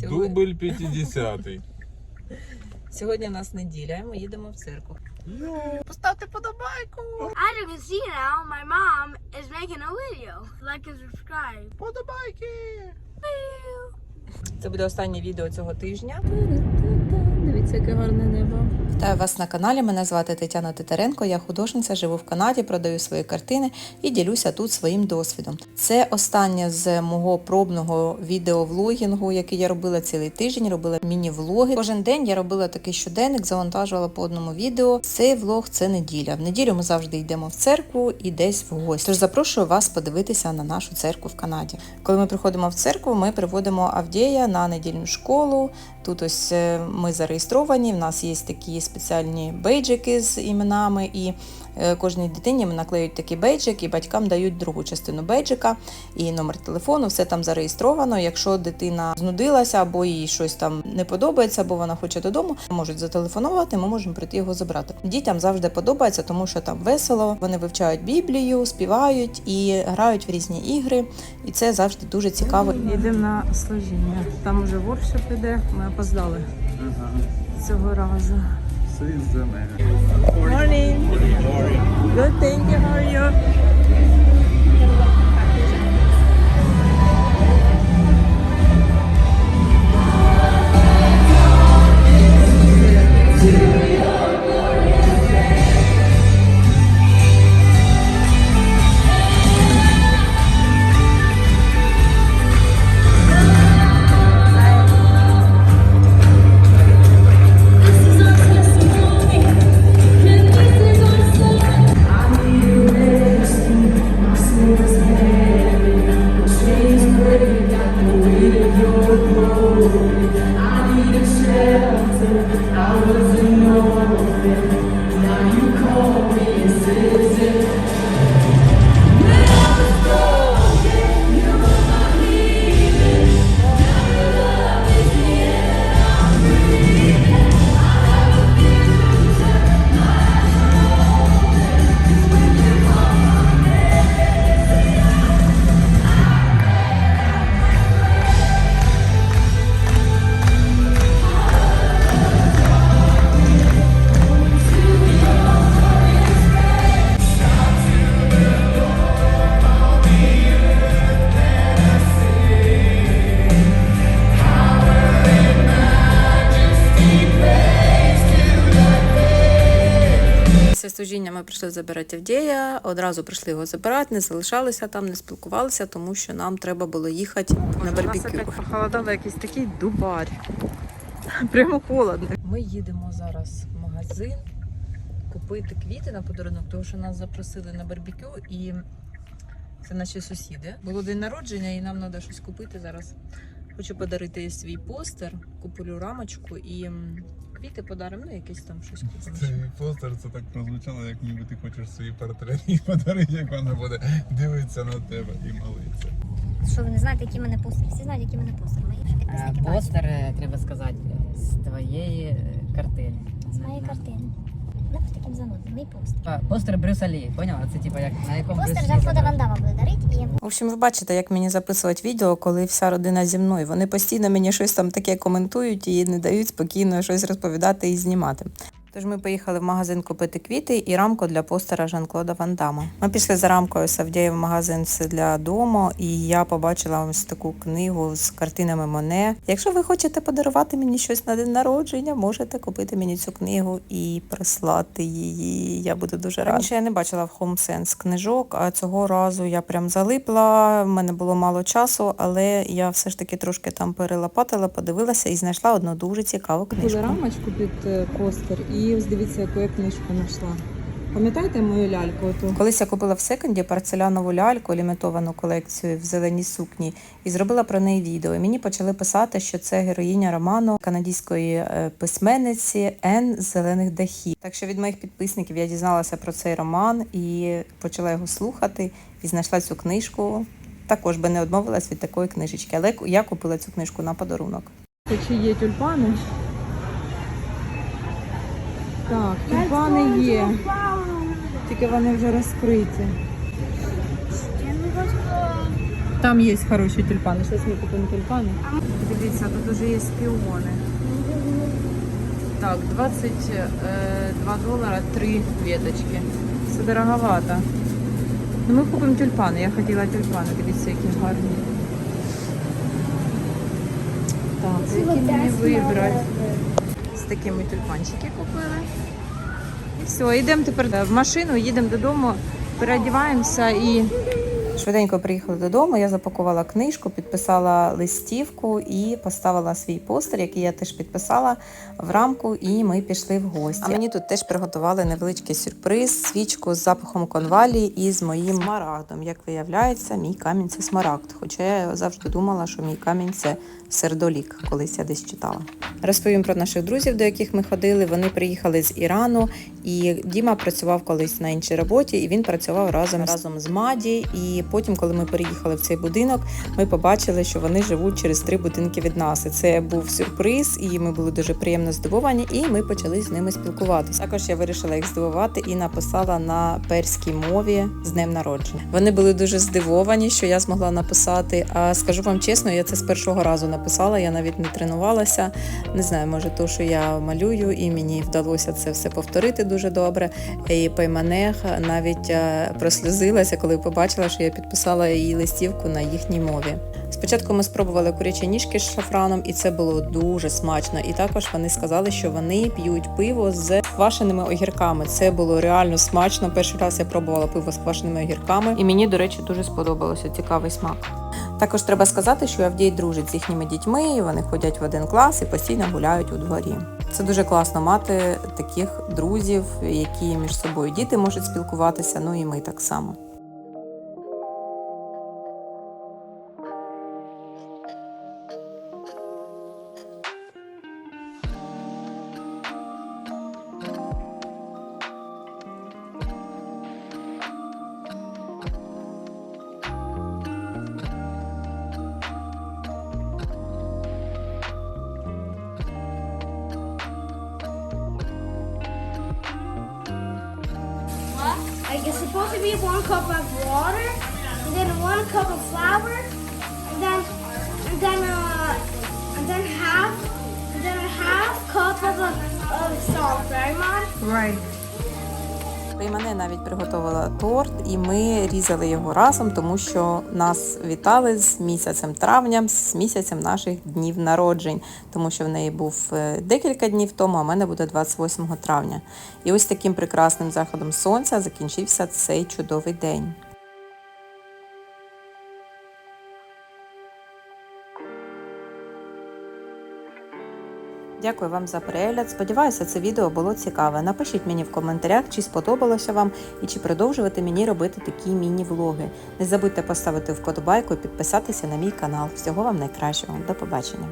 Сьогодні, Дубль 50 сьогодні у нас неділя, і ми їдемо в церкву. Поставте подобайку! I can see now, my mom is making a video. Like and subscribe. Подобайки! Це буде останнє відео цього тижня. Дивіться, яке гарне небо. Вітаю вас на каналі. Мене звати Тетяна Титаренко. Я художниця, живу в Канаді, продаю свої картини і ділюся тут своїм досвідом. Це останнє з мого пробного відеовлогінгу, який я робила цілий тиждень. Робила міні-влоги. Кожен день я робила такий щоденник, завантажувала по одному відео. Цей влог це неділя. В неділю ми завжди йдемо в церкву і десь в гості. Тож запрошую вас подивитися на нашу церкву в Канаді. Коли ми приходимо в церкву, ми приводимо Авдія на недільну школу. Тут ось е, ми зареєстровані. В нас є такі спеціальні бейджики з іменами, і е, кожній дитині ми наклеють такий бейджик, і батькам дають другу частину бейджика і номер телефону. Все там зареєстровано. Якщо дитина знудилася або їй щось там не подобається, або вона хоче додому, можуть зателефонувати. Ми можемо прийти його забрати. Дітям завжди подобається, тому що там весело. Вони вивчають Біблію, співають і грають в різні ігри. І це завжди дуже цікаво. Йдемо на служіння. Там уже воршип іде. Ми опоздали ага. цього разу. Morning. Good, thank you. How are you? Прийшли забирати Авдія, одразу прийшли його забирати, не залишалися там, не спілкувалися, тому що нам треба було їхати на барбекю. Похолодало якийсь такий дубар. Прямо холодно. Ми їдемо зараз в магазин купити квіти на подарунок, тому що нас запросили на барбекю і це наші сусіди. Було день народження і нам треба щось купити зараз. Хочу подарити свій постер, куплю рамочку і квіти подаримо, ну якесь там щось купимо. Цей постер це так прозвучало, як ніби ти хочеш свій портрет їй подарити, як вона буде дивитися на тебе і молитися. Що ви не знаєте, які в мене постери? Всі знають, які в мене постери. Мої Е, підписники бачать. Постер, е, треба сказати, з твоєї е, картини. З моєї картини. Не таким занудним. Мій постер. А, Постер Брюса Лі, поняла? Це типа як на якому Постер Брюс Лі Жан-Клода. Ван Дамма буде дарити і В общем, ви бачите, як мені записувати відео, коли вся родина зі мною. Вони постійно мені щось там таке коментують і не дають спокійно щось розповідати і знімати. Тож ми поїхали в магазин купити квіти і рамку для постера Жан-Клода Ван Дамма. Ми пішли за рамкою з Авдієм в магазин все для дому, і я побачила ось таку книгу з картинами Моне. Якщо ви хочете подарувати мені щось на день народження, можете купити мені цю книгу і прислати її. Я буду дуже рада. Раніше я не бачила в Home Sense книжок, а цього разу я прям залипла. В мене було мало часу, але я все ж таки трошки там перелопатила, подивилася і знайшла одну дуже цікаву книжку. Купила рамочку під е, постер і ось дивіться, яку я книжку знайшла. Пам'ятаєте мою ляльку? Оту? Колись я купила в секонді порцелянову ляльку, лімітовану колекцію в зеленій сукні, і зробила про неї відео. І мені почали писати, що це героїня роману канадської е, письменниці Ен зелених дахів. Так що від моїх підписників я дізналася про цей роман і почала його слухати і знайшла цю книжку. Також би не відмовилась від такої книжечки, але я купила цю книжку на подарунок. Чи є тюльпани? Так, тюльпани є. Тільки вони вже розкриті. Там є хороші тюльпани. Зараз ми купимо тюльпани. Дивіться, тут уже є спіони. Так, 22 долара 3 веточки. Це дороговато. Ну, ми купимо тюльпани. Я хотіла тюльпани, дивіться, які гарні. Так, які мені вибрати? З такими тюльпанчики купили. І все, йдемо тепер в машину, їдемо додому, переодіваємося і Швиденько приїхали додому. Я запакувала книжку, підписала листівку і поставила свій постер, який я теж підписала в рамку, і ми пішли в гості. А мені тут теж приготували невеличкий сюрприз, свічку з запахом конвалії і з моїм смарагдом. Як виявляється, мій камінь це смарагд. Хоча я завжди думала, що мій камінь це сердолік, колись я десь читала. Розповім про наших друзів, до яких ми ходили. Вони приїхали з Ірану, і Діма працював колись на іншій роботі, і він працював разом разом з Маді. І потім, коли ми переїхали в цей будинок, ми побачили, що вони живуть через три будинки від нас. І це був сюрприз, і ми були дуже приємно здивовані. І ми почали з ними спілкуватися. Також я вирішила їх здивувати і написала на перській мові з днем народження. Вони були дуже здивовані, що я змогла написати. А скажу вам чесно, я це з першого разу написала. Я навіть не тренувалася. Не знаю, може, то, що я малюю, і мені вдалося це все повторити дуже добре. І Пейманех навіть е, прослюзилася, коли побачила, що я підписала її листівку на їхній мові. Спочатку ми спробували курячі ніжки з шафраном, і це було дуже смачно. І також вони сказали, що вони п'ють пиво з квашеними огірками. Це було реально смачно. Перший раз я пробувала пиво з квашеними огірками, і мені, до речі, дуже сподобалося цікавий смак. Також треба сказати, що Авдій дружить з їхніми дітьми, і вони ходять в один клас і постійно гуляють у дворі. Це дуже класно мати таких друзів, які між собою діти можуть спілкуватися. Ну і ми так само. Supposed to be one cup of water, and then one cup of flour, and then and then uh and then half and then a half cup of, of salt, right, Mom? right. Мене навіть приготувала торт, і ми різали його разом, тому що нас вітали з місяцем травня, з місяцем наших днів народжень, тому що в неї був е, декілька днів тому, а в мене буде 28 травня. І ось таким прекрасним заходом сонця закінчився цей чудовий день. Дякую вам за перегляд. Сподіваюся, це відео було цікаве. Напишіть мені в коментарях, чи сподобалося вам і чи продовжувати мені робити такі міні-влоги. Не забудьте поставити вподобайку і підписатися на мій канал. Всього вам найкращого. До побачення!